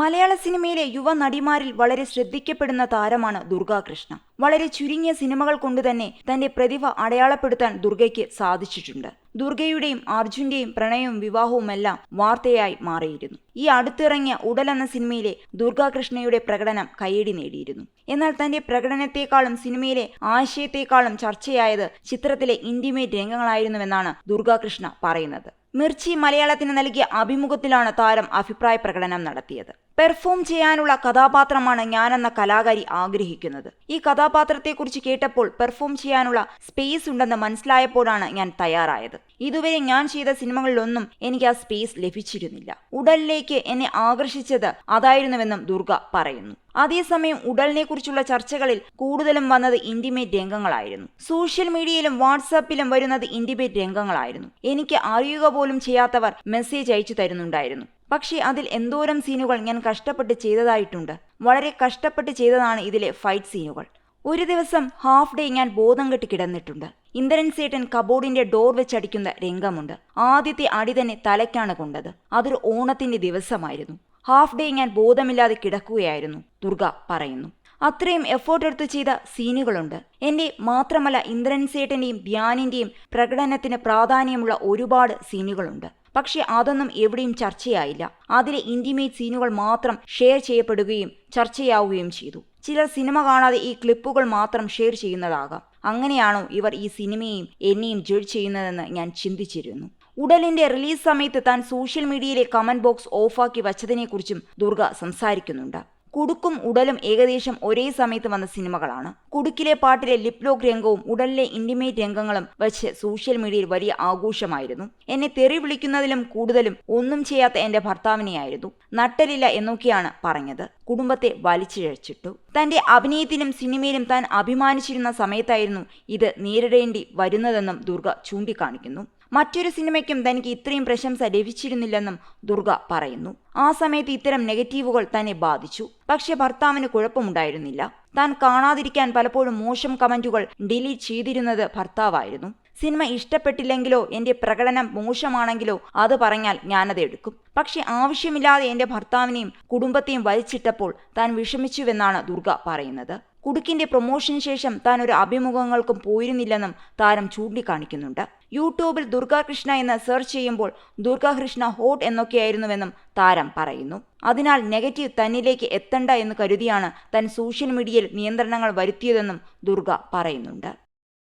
മലയാള സിനിമയിലെ യുവ നടിമാരിൽ വളരെ ശ്രദ്ധിക്കപ്പെടുന്ന താരമാണ് ദുർഗാകൃഷ്ണ വളരെ ചുരുങ്ങിയ സിനിമകൾ കൊണ്ട് തന്നെ തന്റെ പ്രതിഭ അടയാളപ്പെടുത്താൻ ദുർഗയ്ക്ക് സാധിച്ചിട്ടുണ്ട്. ദുർഗയുടെയും അർജുന്റെയും പ്രണയവും വിവാഹവുമെല്ലാം വാർത്തയായി മാറിയിരുന്നു. ഈ അടുത്തിറങ്ങിയ ഉടൽ എന്ന സിനിമയിലെ ദുർഗാകൃഷ്ണയുടെ പ്രകടനം കയ്യടി നേടിയിരുന്നു. എന്നാൽ തന്റെ പ്രകടനത്തെക്കാളും സിനിമയിലെ ആശയത്തെക്കാളും ചർച്ചയായത് ചിത്രത്തിലെ ഇന്റിമേറ്റ് രംഗങ്ങളായിരുന്നുവെന്നാണ് ദുർഗാകൃഷ്ണ പറയുന്നത്. മിർച്ചി മലയാളത്തിന് നൽകിയ അഭിമുഖത്തിലാണ് താരം അഭിപ്രായ പ്രകടനം നടത്തിയത്. പെർഫോം ചെയ്യാനുള്ള കഥാപാത്രമാണ് ഞാനെന്ന കലാകാരി ആഗ്രഹിക്കുന്നത്. ഈ കഥാപാത്രത്തെക്കുറിച്ച് കേട്ടപ്പോൾ പെർഫോം ചെയ്യാനുള്ള സ്പേസ് ഉണ്ടെന്ന് മനസ്സിലായപ്പോഴാണ് ഞാൻ തയ്യാറായത്. ഇതുവരെ ഞാൻ ചെയ്ത സിനിമകളിലൊന്നും എനിക്ക് ആ സ്പേസ് ലഭിച്ചിരുന്നില്ല. ഉടലിലേക്ക് എന്നെ ആകർഷിച്ചത് അതായിരുന്നുവെന്നും ദുർഗ പറയുന്നു. അതേസമയം ഉടലിനെ കുറിച്ചുള്ള ചർച്ചകളിൽ കൂടുതലും വന്നത് ഇന്റിമേറ്റ് രംഗങ്ങളായിരുന്നു. സോഷ്യൽ മീഡിയയിലും വാട്സാപ്പിലും വരുന്നത് ഇന്റിമേറ്റ് രംഗങ്ങളായിരുന്നു. എനിക്ക് അറിയുക പോലും ചെയ്യാത്തവർ മെസ്സേജ് അയച്ചു തരുന്നുണ്ടായിരുന്നു. പക്ഷേ അതിൽ എന്തോരം സീനുകൾ ഞാൻ കഷ്ടപ്പെട്ട് ചെയ്തതായിട്ടുണ്ട്. വളരെ കഷ്ടപ്പെട്ട് ചെയ്തതാണ് ഇതിലെ ഫൈറ്റ് സീനുകൾ ഒരു ദിവസം ഹാഫ് ഡേ ഞാൻ ബോധം കെട്ടി കിടന്നിട്ടുണ്ട്. ഇന്ദ്രൻ സേട്ടൻ കബോർഡിന്റെ ഡോർ വെച്ചടിക്കുന്ന രംഗമുണ്ട്. ആദ്യത്തെ അടി തന്നെ തലയ്ക്കാണ് കൊണ്ടത്. അതൊരു ഓണത്തിന്റെ ദിവസമായിരുന്നു. ഹാഫ് ഡേ ഞാൻ ബോധമില്ലാതെ കിടക്കുകയായിരുന്നു ദുർഗ പറയുന്നു. അത്രയും എഫേർട്ട് എടുത്ത് ചെയ്ത സീനുകളുണ്ട്. എന്റെ മാത്രമല്ല ഇന്ദ്രൻ സേട്ടന്റെയും ധ്യാനിന്റെയും പ്രകടനത്തിന് പ്രാധാന്യമുള്ള ഒരുപാട് സീനുകളുണ്ട്. പക്ഷേ അതൊന്നും എവിടെയും ചർച്ചയായില്ല. അതിലെ ഇന്റിമേറ്റ് സീനുകൾ മാത്രം ഷെയർ ചെയ്യപ്പെടുകയും ചർച്ചയാവുകയും ചെയ്തു. ചിലർ സിനിമ കാണാതെ ഈ ക്ലിപ്പുകൾ മാത്രം ഷെയർ ചെയ്യുന്നതാകാം. അങ്ങനെയാണോ ഇവർ ഈ സിനിമയെയും എന്നെയും ജഡ്ജ് ചെയ്യുന്നതെന്ന് ഞാൻ ചിന്തിച്ചിരുന്നു. ഉടലിന്റെ റിലീസ് സമയത്ത് താൻ സോഷ്യൽ മീഡിയയിലെ കമന്റ് ബോക്സ് ഓഫാക്കി വച്ചതിനെക്കുറിച്ചും ദുർഗ സംസാരിക്കുന്നുണ്ട്. കുടുക്കും ഉടലും ഏകദേശം ഒരേ സമയത്ത് വന്ന സിനിമകളാണ്. കുടുക്കിലെ പാട്ടിലെ ലിപ് ലോക്ക് രംഗവും ഉടലിലെ ഇന്റിമേറ്റ് രംഗങ്ങളും വെച്ച് സോഷ്യൽ മീഡിയയിൽ വലിയ ആഘോഷമായിരുന്നു. എന്നെ തെറി വിളിക്കുന്നതിലും കൂടുതലും ഒന്നും ചെയ്യാത്ത എന്റെ ഭർത്താവിനെയായിരുന്നു. നട്ടലില്ല എന്നൊക്കെയാണ് പറഞ്ഞത്. കുടുംബത്തെ വലിച്ചിഴച്ചിട്ടു. തന്റെ അഭിനയത്തിലും സിനിമയിലും താൻ അഭിമാനിച്ചിരുന്ന സമയത്തായിരുന്നു ഇത് നേരിടേണ്ടി വരുന്നതെന്നും ദുർഗ ചൂണ്ടിക്കാണിക്കുന്നു. മറ്റൊരു സിനിമയ്ക്കും തനിക്ക് ഇത്രയും പ്രശംസ ലഭിച്ചിരുന്നില്ലെന്നും ദുർഗ പറയുന്നു. ആ സമയത്ത് ഇത്തരം നെഗറ്റീവുകൾ തന്നെ ബാധിച്ചു. പക്ഷെ ഭർത്താവിന് കുഴപ്പമുണ്ടായിരുന്നില്ല. താൻ കാണാതിരിക്കാൻ പലപ്പോഴും മോശം കമന്റുകൾ ഡിലീറ്റ് ചെയ്തിരുന്നത് ഭർത്താവായിരുന്നു. സിനിമ ഇഷ്ടപ്പെട്ടില്ലെങ്കിലോ എന്റെ പ്രകടനം മോശമാണെങ്കിലോ അത് പറഞ്ഞാൽ ഞാനത് എടുക്കും. പക്ഷെ ആവശ്യമില്ലാതെ എന്റെ ഭർത്താവിനെയും കുടുംബത്തെയും വലിച്ചിട്ടപ്പോൾ താൻ വിഷമിച്ചുവെന്നാണ് ദുർഗ പറയുന്നത്. കുടുക്കിന്റെ പ്രൊമോഷന് ശേഷം താൻ ഒരു അഭിമുഖങ്ങൾക്കും പോയിരുന്നില്ലെന്നും താരം ചൂണ്ടിക്കാണിക്കുന്നുണ്ട്. യൂട്യൂബിൽ ദുർഗാകൃഷ്ണ എന്ന് സെർച്ച് ചെയ്യുമ്പോൾ ദുർഗാകൃഷ്ണ ഹോട്ട് എന്നൊക്കെയായിരുന്നുവെന്നും താരം പറയുന്നു. അതിനാൽ നെഗറ്റീവ് തന്നിലേക്ക് എത്തണ്ട എന്ന് കരുതിയാണ് തൻ സോഷ്യൽ മീഡിയയിൽ നിയന്ത്രണങ്ങൾ വരുത്തിയതെന്നും ദുർഗ പറയുന്നുണ്ട്.